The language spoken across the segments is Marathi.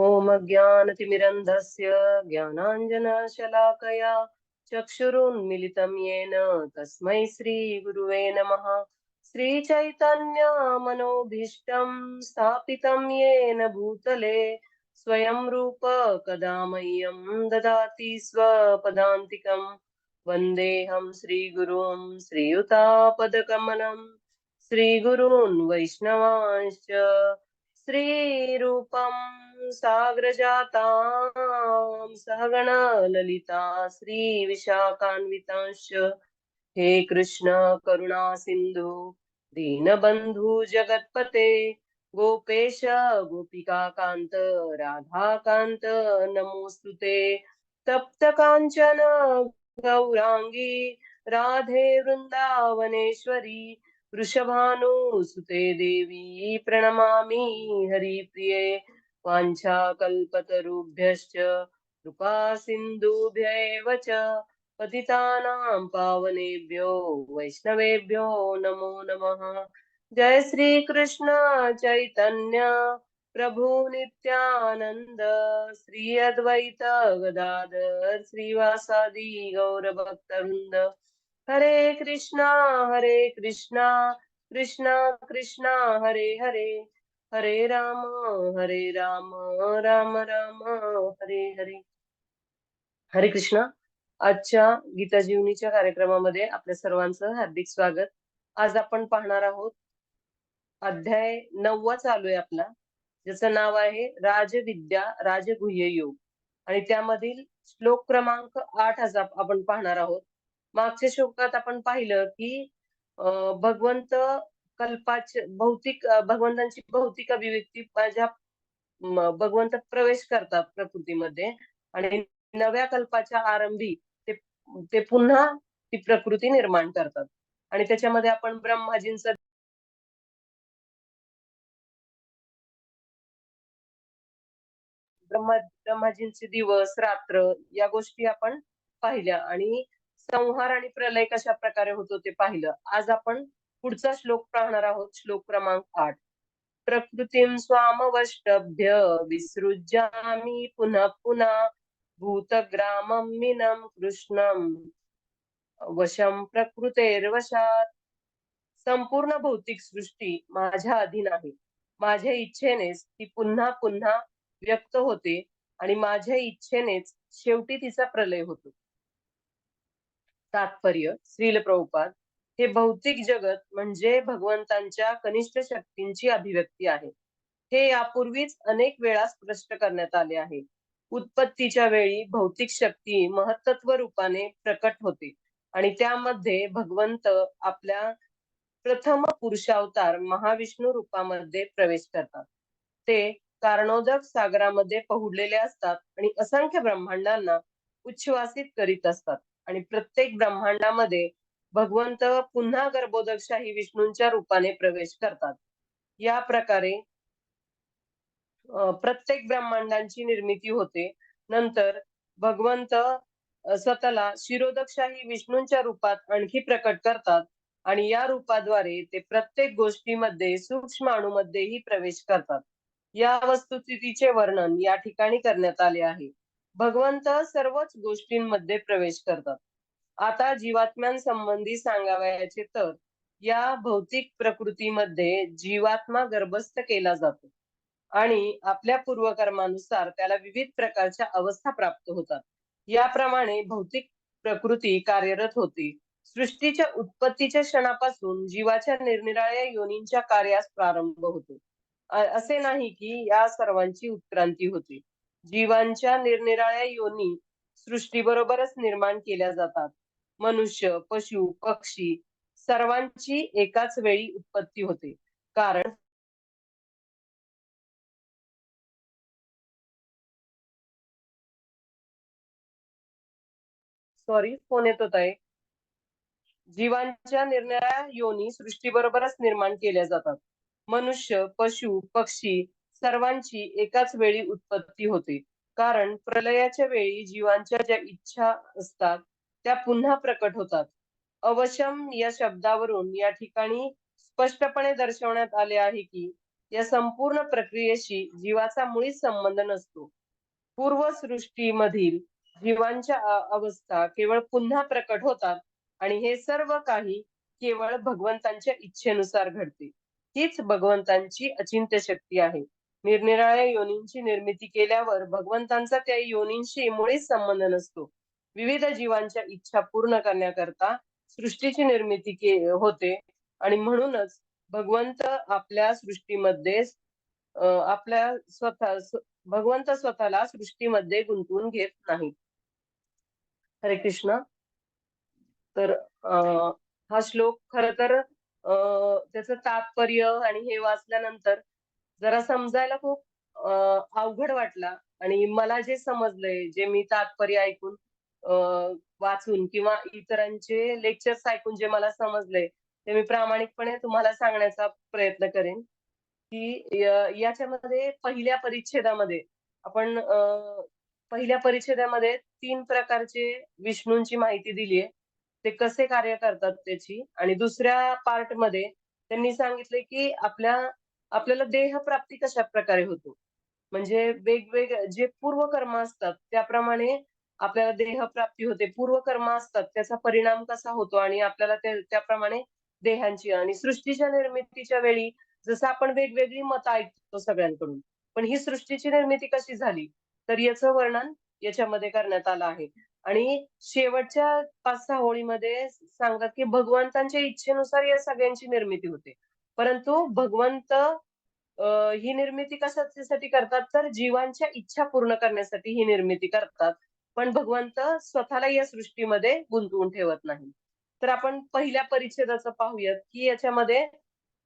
ॐ अज्ञानतिमिरन्धस्य ज्ञानाञ्जनशलाकया चक्षुरुन्मिलितं येन तस्मै श्रीगुरुवे नमः। श्रीचैतन्यमनोभीष्टं स्थापितं येन भूतले स्वयं रूप कदा मह्यं ददाति स्वपदान्तिकम् वन्देऽहं श्रीगुरुं श्रीयुतापदकमलम् श्रीगुरून् वैष्णवांश्च श्रीरूपम्। साग्रजातां सहगण ललिता श्रीविशाखान्वितांश्च। हे कृष्ण करुणा सिन्धु दीनबन्धु जगत्पते गोपेश गोपिकान्त राधाकान्त नमोऽस्तु ते। तप्त काञ्चन गौराङ्गी राधे वृन्दावनेश्वरी वृषभानुसुते देवी प्रणमामि हरिप्रिये। वाञ्छाकल्पतरुभ्यश्च कृपा सिन्धुभ्यैव च पतितानां पावनेभ्यो वैष्णवेभ्यो नमो नमः। जय श्री कृष्ण चैतन्य प्रभु नित्यानन्द श्री अद्वैत गदाधर श्रीवासादि गौरभक्तवृन्द। हरे कृष्णा हरे कृष्णा कृष्णा कृष्णा हरे हरे। हरे राम हरे राम राम राम हरे हरे. हरे कृष्ण. आजच्या गीता जीवनीच्या कार्यक्रमामध्ये आपल्या सर्वांचं हार्दिक स्वागत. आज आपण पाहणार आहोत अध्याय नववा चालू आहे आपला. ज्याचं नाव आहे राजविद्या राजगुह्य योग. आणि त्यामधील श्लोक क्रमांक आठ आज आपण पाहणार आहोत. मागच्या श्लोकात आपण पाहिलं की भगवंत कल्पाचे भौतिक भगवंतांची भौतिक अभिव्यक्ती माझ्या भगवंत प्रवेश करतात प्रकृतीमध्ये. आणि नव्या कल्पाच्या आरंभी ते ते पुन्हा ती प्रकृती निर्माण करतात. आणि त्याच्यामध्ये आपण ब्रह्माजींचा ब्रह्मा ब्रह्माजींचे दिवस रात्र या गोष्टी आपण पाहिल्या. आणि संहार आणि प्रलय कशा प्रकारे होतो ते पाहिलं. आज आपण पुढचा श्लोक पाहणार आहोत. श्लोक क्रमांक आठ. प्रकृतीम स्वामवष्टभ्य विसृज्यामी पुनः पुन्हा भूतग्रामम मिनम कृष्णम वशम प्रकृतेर्वशात। संपूर्ण भौतिक सृष्टी माझ्या अधीन आहे. माझ्या इच्छेनेच ती पुन्हा पुन्हा व्यक्त होते आणि माझ्या इच्छेनेच शेवटी तिचा प्रलय होतो. तात्पर्य श्रील प्रभुपाद हे भौतिक जगत म्हणजे भगवंतांच्या कनिष्ठ शक्तींची अभिव्यक्ती आहे. हे यापूर्वीच अनेक वेळा स्पष्ट करण्यात आले आहे. उत्पत्तीच्या वेळी भौतिक शक्ती महत्त्व रूपाने प्रकट होते आणि त्यामध्ये भगवंत आपल्या प्रथम पुरुषावतार महाविष्णू रूपामध्ये प्रवेश करतात. ते कारणोदक सागरामध्ये पहुडलेले असतात आणि असंख्य ब्रह्मांडांना उच्छ्वासित करीत असतात आणि प्रत्येक ब्रह्मांडामध्ये भगवंत पुन्हा गर्भोदकशाही विष्णूंच्या रूपाने प्रवेश करतात. या प्रकारे प्रत्येक ब्रह्मांडांची निर्मिती होते. नंतर भगवंत स्वतःला शिरोदकशाही विष्णूंच्या रूपात आणखी प्रकट करतात आणि या रूपाद्वारे ते प्रत्येक गोष्टीमध्ये सूक्ष्म अणूमध्येही प्रवेश करतात. या वस्तुस्थितीचे वर्णन या ठिकाणी करण्यात आले आहे. भगवंत सर्वच गोष्टींमध्ये प्रवेश करतात. आता जीवात्म्यांसंबंधी सांगावयाचे तर या भौतिक प्रकृतीमध्ये जीवात्मा गर्भस्थ केला जातो. आणि आपल्या पूर्वकर्मानुसार त्याला विविध प्रकारच्या अवस्था प्राप्त होतात. याप्रमाणे भौतिक प्रकृती कार्यरत होती. सृष्टीच्या उत्पत्तीच्या क्षणापासून जीवाच्या निरनिराळ्या योनींच्या कार्यास प्रारंभ होतो. असे नाही की या सर्वांची उत्क्रांती होते. जीवांच्या निरनिराळ्या योनी सृष्टीबरोबरच निर्माण केल्या जातात. मनुष्य पशु पक्षी सर्वांची एकाच वेळी उत्पत्ती होते. कारण सॉरी फोन येत होता एक. जीवांच्या निर्णया योनी सृष्टीबरोबरच निर्माण केल्या जातात. मनुष्य पशु पक्षी सर्वांची एकाच वेळी उत्पत्ती होते. कारण प्रलयाच्या वेळी जीवांच्या ज्या इच्छा असतात त्या पुन्हा प्रकट होतात. अवशम या शब्दावरून या ठिकाणी स्पष्टपणे दर्शवण्यात आले आहे की या संपूर्ण प्रक्रियेशी जीवाचा मुळीच संबंध नसतो. पूर्वसृष्टीमधील जीवांच्या अवस्था केवळ पुन्हा प्रकट होतात आणि हे सर्व काही केवळ भगवंतांच्या इच्छेनुसार घडते. हीच भगवंतांची अचिंत्य शक्ती आहे. निरनिराळ्या योनींची निर्मिती केल्यावर भगवंतांचा त्या योनींशी मुळीच संबंध नसतो. विविध जीवांच्या इच्छा पूर्ण करण्याकरता सृष्टीची निर्मिती के होते. आणि म्हणूनच भगवंत आपल्या सृष्टीमध्ये आपल्या स्वतः भगवंत स्वतःला सृष्टीमध्ये गुंतवून घेत नाही. हरे कृष्ण. तर अं, हा श्लोक खर तर अं, त्याचं तात्पर्य आणि हे वाचल्यानंतर जरा समजायला खूप अं, अवघड वाटला. आणि मला जे समजलंय जे मी तात्पर्य ऐकून वाचून किंवा इतरांचे लेक्चर्स ऐकून जे मला समजले ते मी प्रामाणिकपणे तुम्हाला सांगण्याचा प्रयत्न करेन की याच्यामध्ये पहिल्या परिच्छेदामध्ये आपण पहिल्या परिच्छेदामध्ये तीन प्रकारचे विष्णूंची माहिती दिली आहे. ते कसे कार्य करतात त्याची आणि दुसऱ्या पार्टमध्ये त्यांनी सांगितले की आपल्या आपल्याला देह प्राप्ती कशा प्रकारे होतो. म्हणजे वेगवेगळे जे पूर्वकर्म असतात त्याप्रमाणे आपल्याला देह प्राप्ती होते. पूर्वकर्म असतात. त्याचा परिणाम कसा होतो? आणि आपल्याला त्याप्रमाणे देहांची आणि सृष्टीच्या निर्मितीच्या वेळी जसं आपण वेगवेगळी मतं ऐकतो सगळ्यांकडून पण ही सृष्टीची निर्मिती कशी झाली? तर याचं वर्णन याच्यामध्ये करण्यात आलं आहे. आणि शेवटच्या पाच सहा होळीमध्ये सांगतात की भगवंतांच्या इच्छेनुसार या सगळ्यांची निर्मिती होते. परंतु भगवंत ही निर्मिती कशासाठी करतात? तर जीवांच्या इच्छा पूर्ण करण्यासाठी ही निर्मिती करतात. पण भगवंत स्वतःला या सृष्टीमध्ये गुंतवून ठेवत नाही. तर आपण पहिल्या परिच्छेदाचं पाहूयात की याच्यामध्ये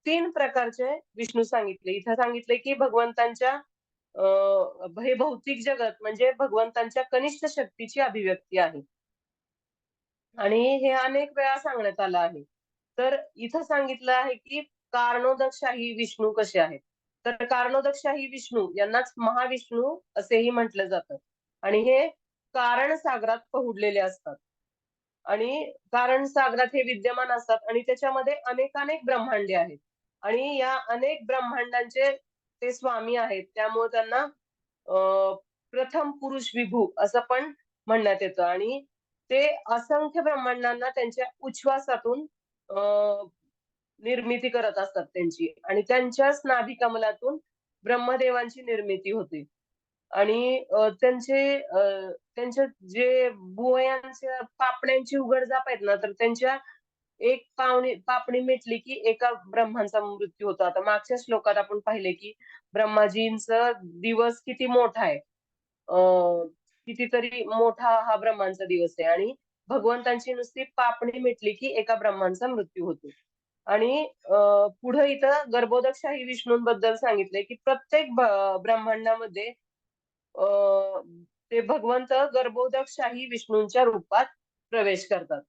तीन प्रकारचे विष्णू सांगितले. इथं सांगितले की भगवंतांच्या अं, हे भौतिक जगत म्हणजे भगवंतांच्या कनिष्ठ शक्तीची अभिव्यक्ती आहे. आणि हे अनेक वेळा सांगण्यात आलं आहे. तर इथं सांगितलं आहे की कारणोदकशाही विष्णू कसे आहेत? तर कारणोदकशाही विष्णू यांनाच महाविष्णू असेही म्हटलं जातं. आणि हे कारण सागरात पहुडलेले असतात. आणि कारण सागरात हे विद्यमान असतात आणि त्याच्यामध्ये अनेकानेक ब्रह्मांडे आहेत. आणि या अनेक ब्रह्मांडांचे ते स्वामी आहेत. त्यामुळे त्यांना अं, प्रथम पुरुष विभू असं पण म्हणण्यात येतं. आणि ते असंख्य ब्रह्मांडांना त्यांच्या उच्छ्वासातून अं, निर्मिती करत असतात त्यांची. आणि त्यांच्याच नाभिकमलातून ब्रह्मदेवांची निर्मिती होते. आणि त्यांचे त्यांच्या जे भुवयांच्या पापण्यांची उघडझाप आहेत ना तर त्यांच्या एक पावणी पापणी मिटली की एका ब्रह्मांचा मृत्यू होतो. आता मागच्या श्लोकात आपण पाहिले की ब्रह्माजींचा दिवस किती मोठा आहे. कितीतरी मोठा हा ब्रह्मांचा दिवस आहे आणि भगवंतांची नुसती पापणी मिटली की एका ब्रह्मांचा मृत्यू होतो. आणि पुढे इथं गर्भोदकशाही विष्णूंबद्दल सांगितलंय की प्रत्येक ब्रह्मांडामध्ये ते भगवंत गर्भोदकशाही विष्णूंच्या रूपात प्रवेश करतात.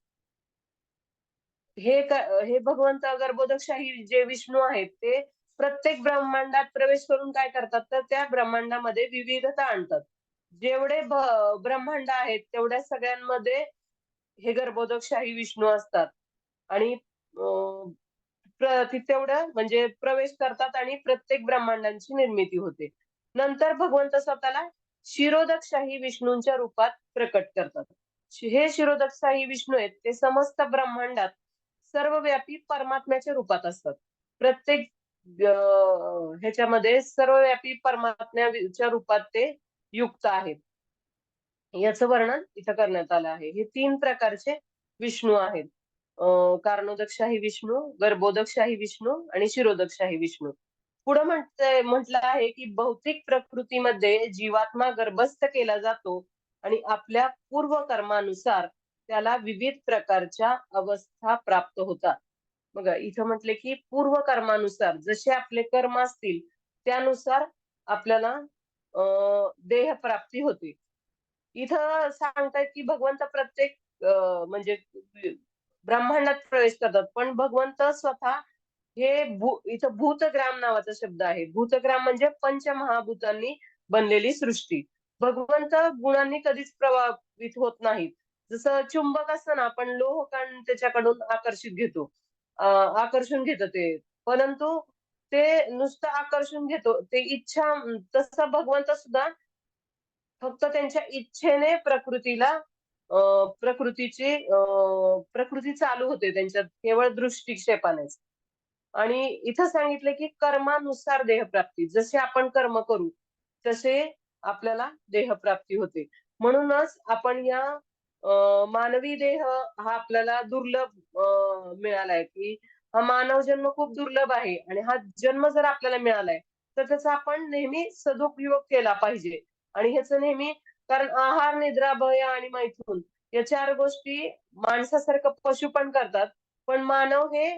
हे हे भगवंत गर्भोदकशाही जे विष्णू आहेत ते प्रत्येक ब्रह्मांडात प्रवेश करून काय करतात तर त्या ब्रह्मांडामध्ये विविधता आणतात. जेवढे ब्रह्मांड आहेत तेवढ्या सगळ्यांमध्ये हे गर्भोदकशाही विष्णू असतात. आणि अं, तेवढं म्हणजे प्रवेश करतात आणि प्रत्येक ब्रह्मांडांची निर्मिती होते. नंतर भगवंत स्वतःला शिरोदकशाही विष्णूंच्या रूपात प्रकट करतात. हे शिरोदकशाही विष्णू आहेत ते समस्त ब्रह्मांडात सर्वव्यापी परमात्म्याच्या रूपात असतात. प्रत्येक अं, ह्याच्यामध्ये सर्वव्यापी परमात्म्याच्या रूपात ते युक्त आहेत. याचं वर्णन इथं करण्यात आलं आहे. हे तीन प्रकारचे विष्णू आहेत. कारणोदकशाही विष्णू गर्भोदकशाही विष्णू आणि शिरोदकशाही विष्णू. पुढे म्हणतंय म्हटलं आहे की भौतिक प्रकृतीमध्ये जीवात्मा गर्भस्थ केला जातो आणि आपल्या पूर्व कर्मानुसार त्याला विविध प्रकारच्या अवस्था प्राप्त होतात. बघा इथं म्हटले की पूर्व कर्मानुसार जसे आपले कर्म असतील त्यानुसार आपल्याला अं, देह प्राप्ती होते. इथं सांगतायत की भगवंत प्रत्येक म्हणजे ब्रह्मांडात प्रवेश करतात पण भगवंत स्वतः हे भू इथं भूतग्राम नावाचा शब्द आहे. भूतग्राम म्हणजे पंचमहाभूतांनी बनलेली सृष्टी. भगवंत गुणांनी कधीच प्रभावित होत नाहीत. जसं चुंबक असतं ना आपण लोह त्याच्याकडून आकर्षित घेतो. आकर्षण घेत ते. परंतु ते नुसतं आकर्षून घेतो. ते इच्छा तसं भगवंत सुद्धा फक्त त्यांच्या इच्छेने प्रकृतीला प्रकृतीची प्रकृती चालू होते. त्यांच्यात केवळ दृष्टिक्षेपानेच. आणि इथं सांगितलं की कर्मानुसार देहप्राप्ती. जसे आपण कर्म करू, तसे आपल्याला देहप्राप्ती होते. म्हणूनच आपण या मानवी देह हा आपल्याला दुर्लभ मिळालाय, की हा मानव जन्म खूप दुर्लभ आहे आणि हा जन्म जर आपल्याला मिळालाय, तर त्याचा आपण नेहमी सदुपयोग केला पाहिजे. आणि ह्याचं नेहमी कारण आहार, निद्रा, भय आणि मैथून या चार गोष्टी माणसासारखं पशु पण करतात. पण मानव हे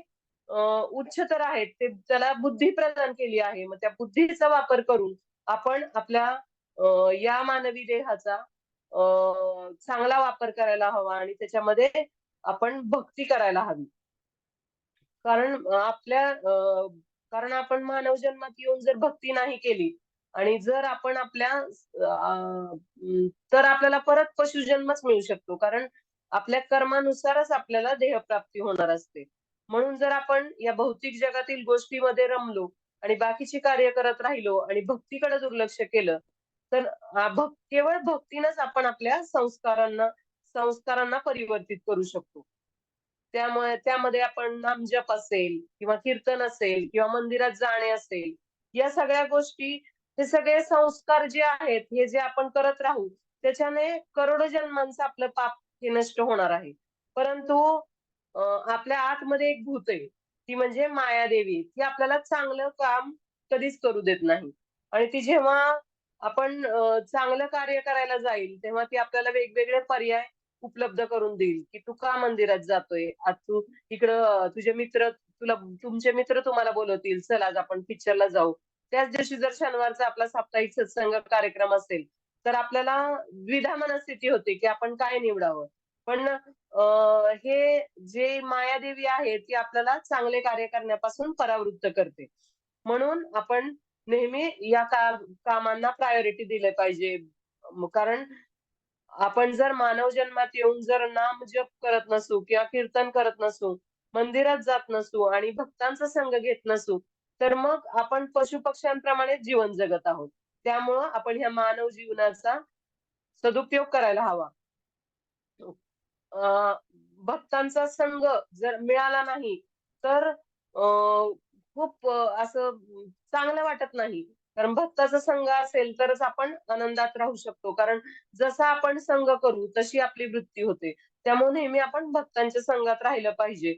अ, उच्चतर आहेत. ते त्याला बुद्धी प्रदान केली आहे. मग त्या बुद्धीचा वापर करून आपण आपल्या या मानवी देहाचा चांगला वापर करायला हवा आणि त्याच्यामध्ये आपण भक्ती करायला हवी. कारण आपल्या कारण आपण मानव जन्मात येऊन जर भक्ती नाही केली आणि जर आपण आपल्या अं, तर आपल्याला परत पशुजन्मच मिळू शकतो. कारण आपल्या कर्मानुसारच आपल्याला देहप्राप्ती होणार असते. म्हणून जर आपण या भौतिक जगातील गोष्टीमध्ये रमलो आणि बाकीची कार्य करत राहिलो आणि भक्तीकडे दुर्लक्ष केलं, तर केवळ भक्तीनंच आपण आपल्या संस्कारांना संस्कारांना परिवर्तित करू शकतो. त्यामुळे त्यामध्ये आपण नामजप असेल किंवा कीर्तन असेल किंवा मंदिरात जाणे असेल, या सगळ्या गोष्टी, हे सगळे संस्कार जे आहेत, हे जे आपण करत राहू, त्याच्याने करोडो जन्मांचं आपलं पाप हे नष्ट होणार आहे. परंतु आपल्या आतमध्ये एक भूत आहे, ती म्हणजे मायादेवी. ती आपल्याला चांगलं काम कधीच करू देत नाही. आणि ती जेव्हा आपण चांगलं कार्य करायला जाईल, तेव्हा ती आपल्याला वेगवेगळे पर्याय उपलब्ध करून देईल, की "तू का मंदिरात जातोय? आज तू इकडं तुझे मित्र तुला तुमचे मित्र तुम्हाला बोलवतील, चल आज आपण पिक्चरला जाऊ." त्याच दिवशी जर शनिवारचा आपला साप्ताहिक सत्संग कार्यक्रम असेल, तर आपल्याला द्विधा मनस्थिती होते, की आपण काय निवडावं? पण हे जे मायादेवी आहे, ती आपल्याला चांगले कार्य करण्यापासून परावृत्त करते. म्हणून आपण नेहमी या का कामांना प्रायोरिटी दिलं पाहिजे. कारण आपण जर मानव जन्मात येऊन जर नाम जप करत नसू किंवा कीर्तन करत नसू, मंदिरात जात नसू आणि भक्तांचा संग घेत नसू, तर मग आपण पशुपक्ष्यांप्रमाणे जीवन जगत आहोत. त्यामुळं आपण ह्या मानव जीवनाचा सदुपयोग करायला हवा. भक्तांचा संघ जर मिळाला नाही, तर खूप असं चांगलं वाटत नाही. कारण भक्ताचा संघ असेल तरच आपण आनंदात राहू शकतो. कारण जसा आपण संघ करू, तशी आपली वृत्ती होते. त्यामुळे नेहमी आपण भक्तांच्या संघात राहिलं पाहिजे.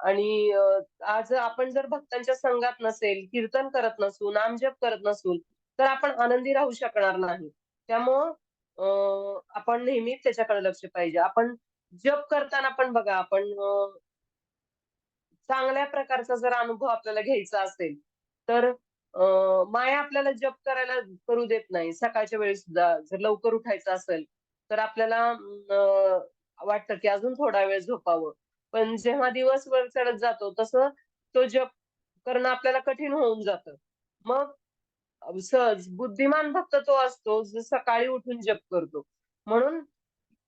आणि आज आपण जर भक्तांच्या संघात नसेल, कीर्तन करत नसू, नामजप करत नसू, तर आपण आनंदी राहू शकणार नाही. त्यामुळं अ, आपण नेहमी त्याच्याकडे लक्ष पाहिजे. आपण जप करताना पण बघा आपण चांगल्या प्रकारचा जर अनुभव आपल्याला घ्यायचा असेल, तर माया आपल्याला जप करायला करू देत नाही. सकाळच्या वेळेस सुद्धा जर लवकर उठायचं असेल, तर आपल्याला वाटतं की अजून थोडा वेळ झोपावं. पण जेव्हा दिवस वर चढत जातो, तसं तो जप करणं आपल्याला कठीण होऊन जातं. मग सहज बुद्धिमान भक्त तो असतो, जो सकाळी उठून जप करतो. म्हणून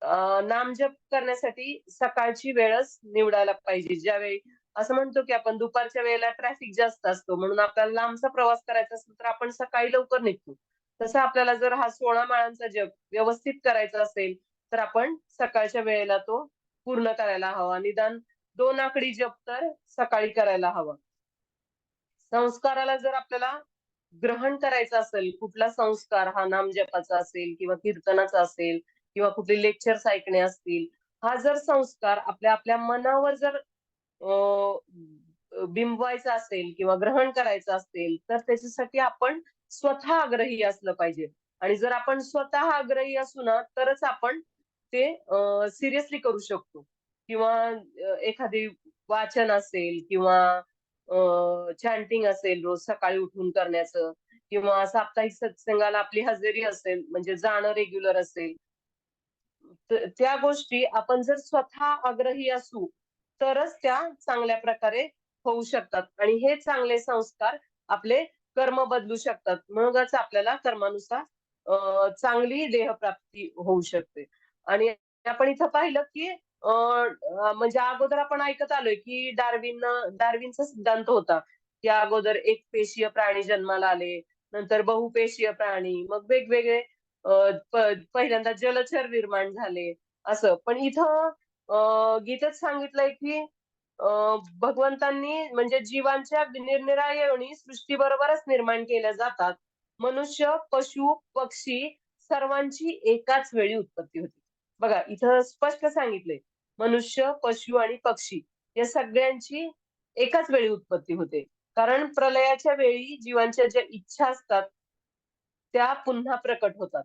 नामजप करण्यासाठी सकाळची वेळच निवडायला पाहिजे. ज्यावेळी असं म्हणतो, की आपण दुपारच्या वेळेला ट्रॅफिक जास्त असतो, म्हणून आपल्याला लांबचा प्रवास करायचा असेल, तर आपण सकाळी लवकर निघतो. तसं आपल्याला जर हा 16 माळांचा जप व्यवस्थित करायचा असेल, तर आपण सकाळच्या वेळेला तो पूर्ण करायला हवा. निदान दोन आकडी जप तर सकाळी करायला हवा. संस्काराला जर आपल्याला ग्रहण करायचं असेल, कुठला संस्कार हा नामजपाचा असेल किंवा कीर्तनाचा असेल किंवा कुठले लेक्चर्स ऐकणे असतील, हा जर संस्कार आपल्या आपल्या मनावर जर बिंबवायचा असेल किंवा ग्रहण करायचं असेल, तर त्याच्यासाठी आपण स्वतः आग्रही असलं पाहिजे. आणि जर आपण स्वतः आग्रही असू ना, तरच आपण ते सिरियसली करू शकतो. किंवा एखादी वाचन असेल किंवा चॅन्टिंग असेल रोज सकाळी उठून करण्याचं किंवा साप्ताहिक सत्संगाला आपली हजेरी असेल, म्हणजे जाणं रेग्युलर असेल. त्या गोष्टी आपण जर स्वतः आग्रही असू, तरच त्या चांगल्या प्रकारे होऊ शकतात आणि हे चांगले संस्कार आपले कर्म बदलू शकतात. मगच आपल्याला कर्मानुसार चांगली देहप्राप्ती होऊ शकते. आणि आपण इथं पाहिलं, की म्हणजे अगोदर आपण ऐकत आलोय, की डार्विन डार्विनचा सिद्धांत होता, या अगोदर एक पेशीय प्राणी जन्माला आले नंतर बहुपेशीय प्राणी मग वेगवेगळे पहिल्यांदा जलचर निर्माण झाले असं. पण इथं गीतच गीतेत सांगितलंय की भगवंतांनी म्हणजे जीवांच्या निरनिराळ्या सृष्टी सृष्टीबरोबरच निर्माण केल्या जातात. मनुष्य पशु पक्षी सर्वांची एकाच वेळी उत्पत्ती होती. बघा इथं स्पष्ट सांगितलंय. मनुष्य पशु आणि पक्षी या सगळ्यांची एकाच वेळी उत्पत्ती होते. कारण प्रलयाच्या वेळी जीवांच्या ज्या इच्छा असतात त्या पुन्हा प्रकट होतात.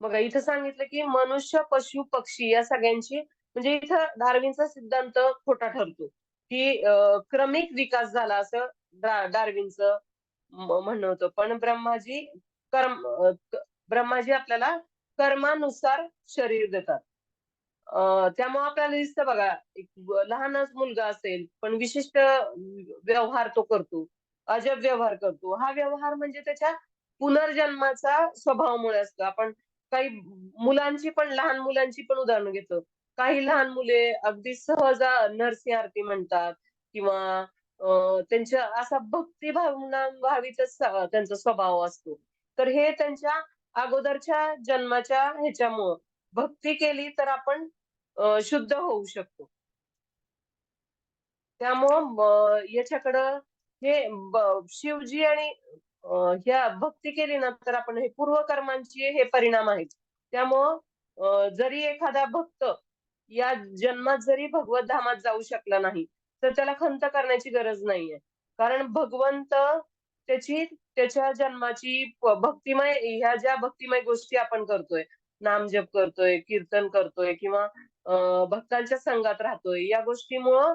बघा इथं सांगितलं की मनुष्य पशु पक्षी या सगळ्यांची म्हणजे इथं डार्विनचा सिद्धांत खोटा ठरतो. की अं, क्रमिक विकास झाला असं डा- डार्विनचं म्हणणं होतं. पण ब्रह्माजी कर्म ब्रह्माजी आपल्याला कर्मानुसार शरीर देतात. अं, त्यामुळे आपल्याला दिसतं बघा एक लहानच मुलगा असेल पण विशिष्ट व्यवहार तो करतो. अजब व्यवहार करतो. हा व्यवहार म्हणजे त्याच्या पुनर्जन्माचा स्वभावामुळे असतो. आपण काही मुलांची पण लहान मुलांची पण उदाहरणं घेतो. काही लहान मुले अगदी सहज नरसिंह आरती म्हणतात किंवा अं, त्यांच्या असा भक्ती भावना भावीतच त्यांचा स्वभाव असतो. तर हे त्यांच्या अगोदरच्या जन्माच्या ह्याच्यामुळं. भक्ती केली तर आपण शुद्ध होऊ शकतो. त्यामुळं याच्याकडं हे शिवजी आणि ह्या भक्ती केली ना तर आपण हे पूर्वकर्मांची हे परिणाम आहेत. त्यामुळं जरी एखादा भक्त या जन्मात जरी भगवत धामात जाऊ शकला नाही तर त्याला खंत करण्याची गरज नाहीये. कारण भगवंत त्याची त्याच्या जन्माची भक्तिमय ह्या ज्या भक्तिमय गोष्टी आपण करतोय नामजप करतोय कीर्तन करतोय किंवा अं, भक्तांच्या संघात राहतोय या गोष्टीमुळं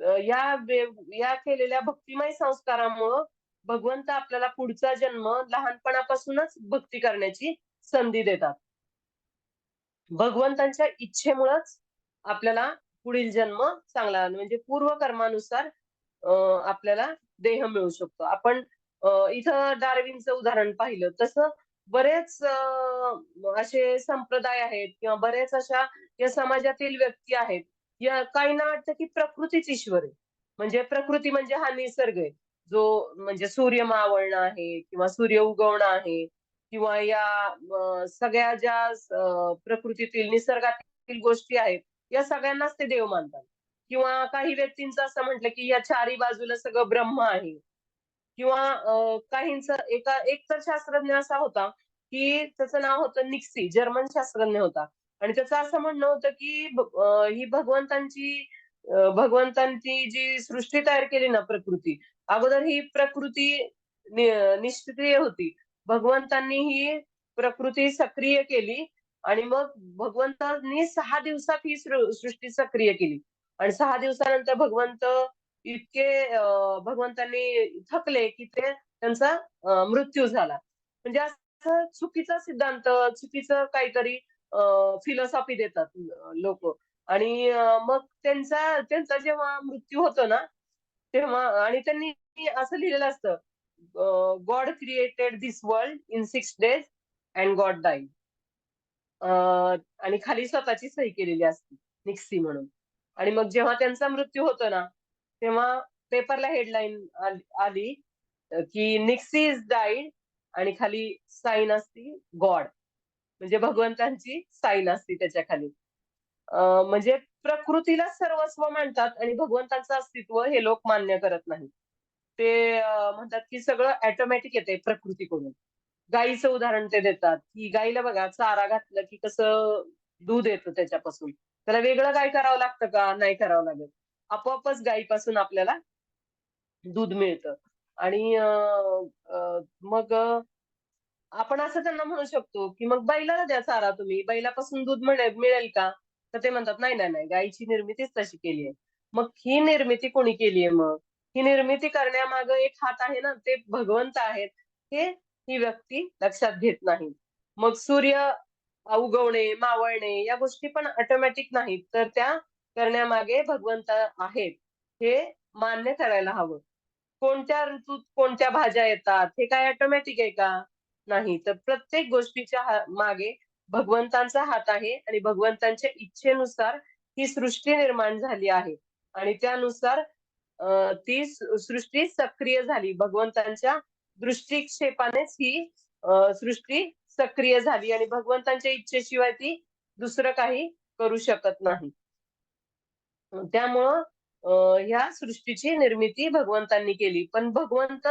या या केलेल्या भक्तिमय संस्कारामुळं भगवंत आपल्याला पुढचा जन्म लहानपणापासूनच भक्ती करण्याची संधी देतात. भगवंतांच्या इच्छेमुळंच आपल्याला पुढील जन्म चांगला म्हणजे पूर्व कर्मानुसार आपल्याला देह मिळू शकतो. आपण इथं डार्विनचं उदाहरण पाहिलं. तसं बरेच असे संप्रदाय आहेत किंवा बरेच अशा या समाजातील व्यक्ती आहेत या काहींना वाटतं की प्रकृतीच ईश्वर आहे. म्हणजे प्रकृती म्हणजे हा निसर्ग आहे. जो म्हणजे सूर्य मावळणं आहे किंवा सूर्य उगवणं आहे किंवा या सगळ्या ज्या प्रकृतीतील निसर्गातील गोष्टी आहेत या सगळ्यांनाच ते देव मानतात. किंवा काही व्यक्तींचं असं म्हटलं की या चारी बाजूला सगळं ब्रह्म आहे. किंवा काहींच काहींचं एका एक तर शास्त्रज्ञ असा होता की त्याचं नाव होतं निक्सी जर्मन शास्त्रज्ञ होता. आणि त्याचं असं म्हणणं होतं की ही भगवंतांची भगवंतांची जी सृष्टी तयार केली ना प्रकृती अगोदर ही प्रकृती निष्क्रिय होती. भगवंतांनी ही प्रकृती सक्रिय केली आणि मग भगवंतांनी सहा दिवसात ही सृष्टी सक्रिय केली. आणि सहा दिवसानंतर भगवंत इतके अं, भगवंतांनी थकले की ते त्यांचा मृत्यू झाला. म्हणजे असं चुकीचा सिद्धांत चुकीचं काहीतरी फिलॉसॉफी देतात लोक. आणि मग त्यांचा त्यांचा जेव्हा मृत्यू होतो ना तेव्हा आणि त्यांनी असं लिहिलेलं असतं God created this world in six days and God die आणि खाली स्वतःची सही केलेली असते निक्सी म्हणून. आणि मग जेव्हा त्यांचा मृत्यू होतो ना तेव्हा पेपरला हेडलाईन आली की निक्सी इज डाईड आणि खाली साईन असती गॉड. म्हणजे भगवंतांची साईन असते त्याच्याखाली म्हणजे प्रकृतीला सर्वस्व मानतात आणि भगवंताचं अस्तित्व हे लोक मान्य करत नाही ते म्हणतात की सगळं ऑटोमॅटिक येते प्रकृतीकडून. गाईचं उदाहरण ते देतात की गाईला बघा चारा घातलं की कसं दूध येतं त्याच्यापासून. त्याला वेगळं काय करावं लागतं का? नाही करावं लागत. आपोआपच गायीपासून आपल्याला दूध मिळतं. आणि मग आपण असं त्यांना म्हणू शकतो की मग बैलाला द्या चारा तुम्ही. बैलापासून दूध मिळेल का? तर ते म्हणतात नाही नाही नाही गायीची निर्मितीच तशी केली आहे. मग ही निर्मिती कोणी केली आहे मग? ही निर्मिती करण्यामागे एक हात आहे ना ते भगवंत आहेत. हे ही व्यक्ती लक्षात घेत नाही मग सूर्य उगवणे मावळणे या गोष्टी पण ऑटोमॅटिक नाहीत. तर त्या करण्यामागे भगवंत आहेत. हे मान्य करायला हवं. कोणत्या ऋतूत कोणत्या भाज्या येतात? हे काय ऑटोमॅटिक आहे का? नाही. तर प्रत्येक गोष्टीच्या मागे भगवंतांचा हात आहे आणि भगवंतांच्या इच्छेनुसार ही सृष्टी निर्माण झाली आहे. आणि त्यानुसार अं, ती सृष्टी सक्रिय झाली. भगवंतांच्या दृष्टिक्षेपानेच ही सृष्टी सक्रिय झाली आणि भगवंतांच्या इच्छेशिवाय ती दुसरं काही करू शकत नाही. त्यामुळं अं, ह्या सृष्टीची निर्मिती भगवंतांनी केली. पण भगवंत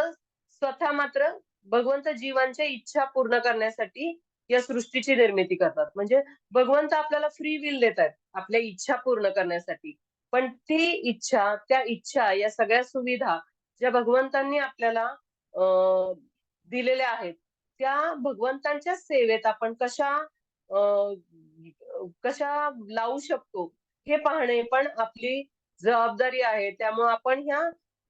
स्वतः मात्र भगवंत जीवांच्या इच्छा पूर्ण करण्यासाठी या सृष्टीची निर्मिती करतात. म्हणजे भगवंत आपल्याला फ्री विल देत आहेत आपल्या इच्छा पूर्ण करण्यासाठी. पण ती इच्छा त्या इच्छा या सगळ्या सुविधा ज्या भगवंतांनी आपल्याला अं, दिलेल्या आहेत त्या भगवंतांच्या सेवेत आपण कशा अं, कशा लावू शकतो हे पाहणे पण आपली जबाबदारी आहे. त्यामुळे आपण ह्या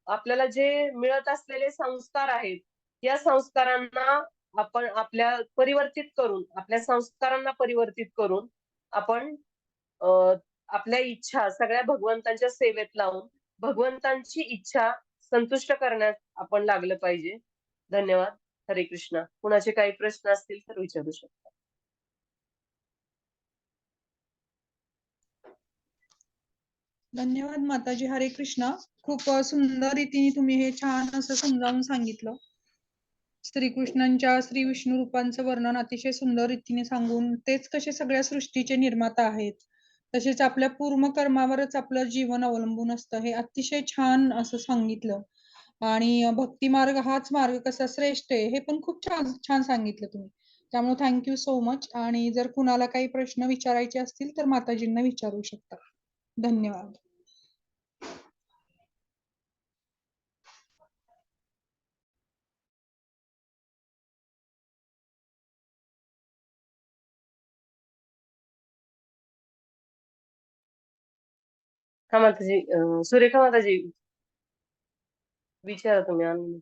आपल्याला जे मिळत असलेले संस्कार आहेत या संस्कारांना आपण आपल्या परिवर्तित करून आपल्या संस्कारांना परिवर्तित करून आपण आपल्या इच्छा सगळ्या भगवंतांच्या सेवेत लावून भगवंतांची इच्छा संतुष्ट करण्यात आपण लागलं पाहिजे. धन्यवाद. हरे कृष्णा. कुणाचे काही प्रश्न असतील तर विचारू शकता. धन्यवाद माताजी. हरे कृष्णा. खूप सुंदर रीतीने तुम्ही हे छान असं समजावून सांगितलं. श्रीकृष्णांच्या श्री विष्णू रूपांचं वर्णन अतिशय सुंदर रीतीने सांगून तेच कसे सगळ्या सृष्टीचे निर्माता आहेत. तसेच आपल्या पूर्ण कर्मावरच आपलं जीवन अवलंबून असतं हे अतिशय छान असं सांगितलं. आणि भक्ती मार्ग हाच मार्ग कसा श्रेष्ठ आहे हे पण खूप छान छान सांगितलं तुम्ही. त्यामुळे थँक्यू सो मच आणि जर कुणाला काही प्रश्न विचारायचे असतील तर माताजींना विचारू शकता. धन्यवाद. माताजी अं, सुरेखा माताजी विचारा तुम्ही आनंद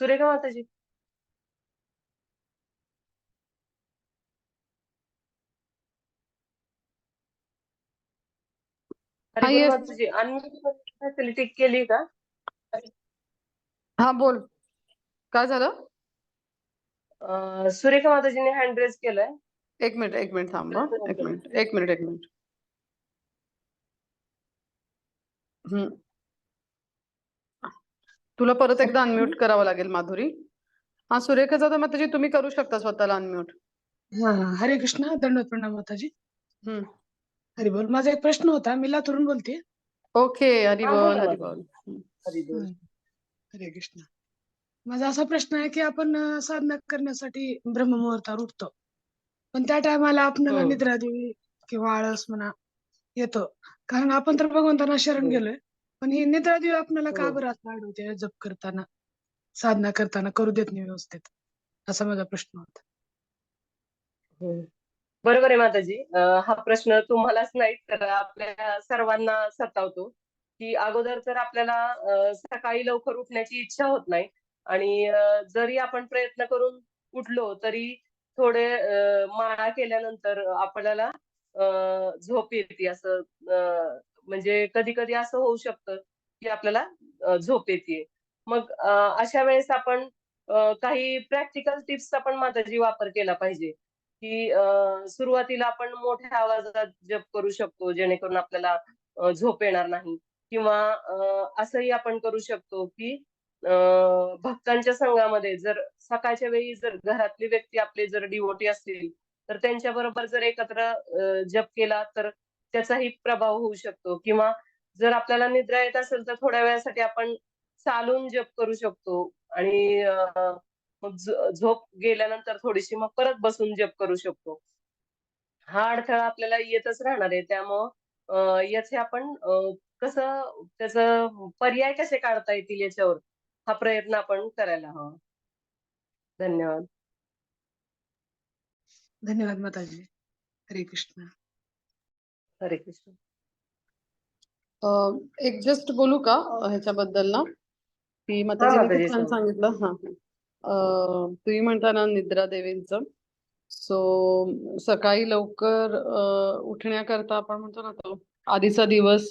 सुरेखा माताजी हा, हरिबोल yes. माताजी अनम्यूट फॅसिलिटी केली का? हा बोल. काय झालं? सुरेखा माताजीने हँड रेज केलाय. एक मिनिट एक मिनिट थांब. एक मिनिट एक मिनिट एक मिनिट. हम्म. तुला परत एकदा अनम्यूट करावं लागेल माधुरी. हा सुरेखाचा तर माताजी तुम्ही करू शकता स्वतःला अनम्यूट हा हा. हरे कृष्ण दंडवत प्रणाम माताजी. हम्म. हरी बोल. माझा एक प्रश्न होता मी लातूरून बोलते ओके हरी हा, बोल बोला, हरी बोला. हरिबोल हरे कृष्ण माझा असा प्रश्न आहे की आपण साधना करण्यासाठी ब्रह्ममुहूर्तावर उठतो पण त्या टायमाला आपल्याला हम्म. निद्रा देवी किंवा आळस म्हणा येतो कारण आपण तर भगवंतांना शरण हम्म. गेलोय पण ही निद्रा देवी आपल्याला का हम्म. बरं असं आढळते जप करताना साधना करताना करू देत नाही व्यवस्थित असा माझा प्रश्न होता. बरोबर आहे माताजी. हा प्रश्न तुम्हालाच नाही तर आपल्या सर्वांना सतावतो की अगोदर तर आपल्याला सकाळी लवकर उठण्याची इच्छा होत नाही आणि जरी आपण प्रयत्न करून उठलो तरी थोडे माळा केल्यानंतर आपल्याला झोप येते. असं म्हणजे कधी कधी असं होऊ शकतं की आपल्याला झोप येते. मग अशा वेळेस आपण काही प्रॅक्टिकल टिप्सचा पण माताजी वापर केला पाहिजे. की सुरुवातीला आपण मोठ्या आवाजात जप करू शकतो जेणेकरून आपल्याला झोप येणार नाही. किंवा असंही आपण करू शकतो की भक्तांच्या संघामध्ये जर सकाळच्या वेळी जर घरातली व्यक्ती आपले जर डिवोटी असतील तर त्यांच्या बरोबर जर एकत्र जप केला तर त्याचाही प्रभाव होऊ शकतो. किंवा जर आपल्याला निद्रा येत असेल तर थोड्या वेळासाठी आपण चालून जप करू शकतो. आणि मग झोप गेल्यानंतर थोडीशी मग परत बसून जप करू शकतो. हा अडथळा आपल्याला येतच राहणार आहे. त्यामुळं याचे आपण कसं त्याचं पर्याय कसे काढता येतील याच्यावर हा प्रयत्न आपण करायला हवा. धन्यवाद. धन्यवाद माताजी. हरे कृष्ण. हरे कृष्ण. अं, एक जस्ट बोलू का ह्याच्याबद्दल ना? की माताजी, खूप छान सांगा. सांगितलं. हा. तुम्ही म्हणता ना निद्रा देवींचं. सो सकाळी लवकर उठण्याकरता आपण म्हणतो ना तो आधीचा दिवस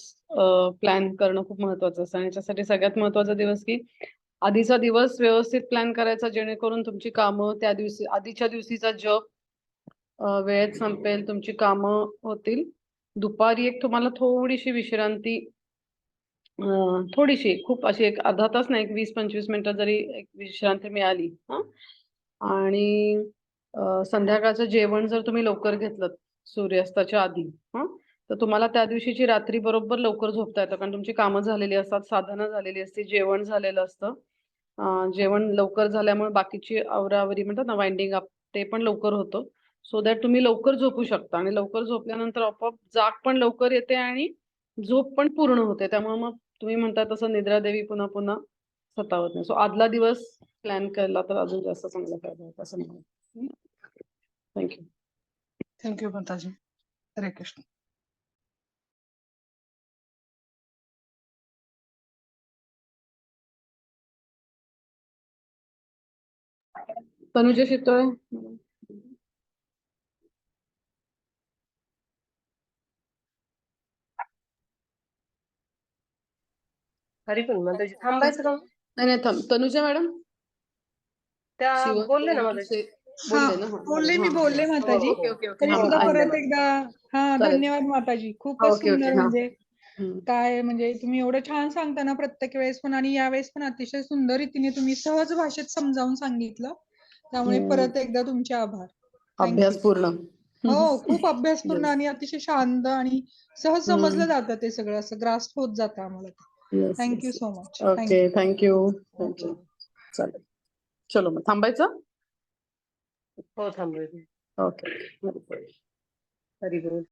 प्लॅन करणं खूप महत्वाचं असतं. आणि याच्यासाठी सगळ्यात महत्त्वाचा दिवस की आधीचा दिवस व्यवस्थित प्लॅन करायचा जेणेकरून तुमची कामं त्या दिवशी आधीच्या दिवशीचा जप वेळेत संपेल तुमची कामं होतील. दुपारी एक तुम्हाला थोडीशी विश्रांती थोडीशी खूप अशी एक अर्धा तास नाही एक वीस पंचवीस मिनिटं जरी एक विश्रांती मिळाली हा? आणि संध्याकाळचं जेवण जर तुम्ही लवकर घेतलं सूर्यास्ताच्या आधी हा? तर तुम्हाला त्या दिवशीची रात्री बरोबर लवकर झोपता येतं कारण तुमची कामं झालेली असतात साधनं झालेली असते जेवण झालेलं असतं. जेवण लवकर झाल्यामुळे बाकीची आवरावरी म्हणतात ना वाइंडिंग अप ते पण लवकर होतं. सो दॅट तुम्ही लवकर झोपू शकता आणि लवकर झोपल्यानंतर आपोआप जाग पण लवकर येते आणि झोप पण पूर्ण होते. त्यामुळे मग तुम्ही म्हणता तसं निद्रादेवी पुन्हा पुन्हा सतावत नाही. सो आदला दिवस प्लॅन केला तर अजून जास्त चांगला फायदा होतो असं मला थँक्यू थँक्यू माताजी हरे कृष्ण तनुजा शितोळे पण माताजी थांबायचं का मग? नाही नाही थांब तनुजा मॅडम त्या शिव- बोलले ना माताजी बोलले ना हा, बोलले मी हा. बोलले माताजी ओके ओके ओके तरी हा, सुद्धा हा, परत धन्यवाद. एकदा हा चालेल. धन्यवाद माताजी खूपच ओके, सुंदर हा. म्हणजे हम्म. काय म्हणजे तुम्ही एवढं छान सांगता ना प्रत्येक वेळेस पण आणि यावेळेस पण अतिशय सुंदर रीतीने तुम्ही सहज भाषेत समजावून सांगितलं त्यामुळे हम्म. परत एकदा तुमचे आभार Thank अभ्यास. पूर्ण हो खूप अभ्यासपूर्ण. आणि अतिशय शांत आणि सहज. समजलं जातं ते सगळं असं ग्रास्प होत जातं आम्हाला thank you so. Much okay thank you thank you चालेल चलो मग थांबायचं? हो थांबूया. ओके हरी बोल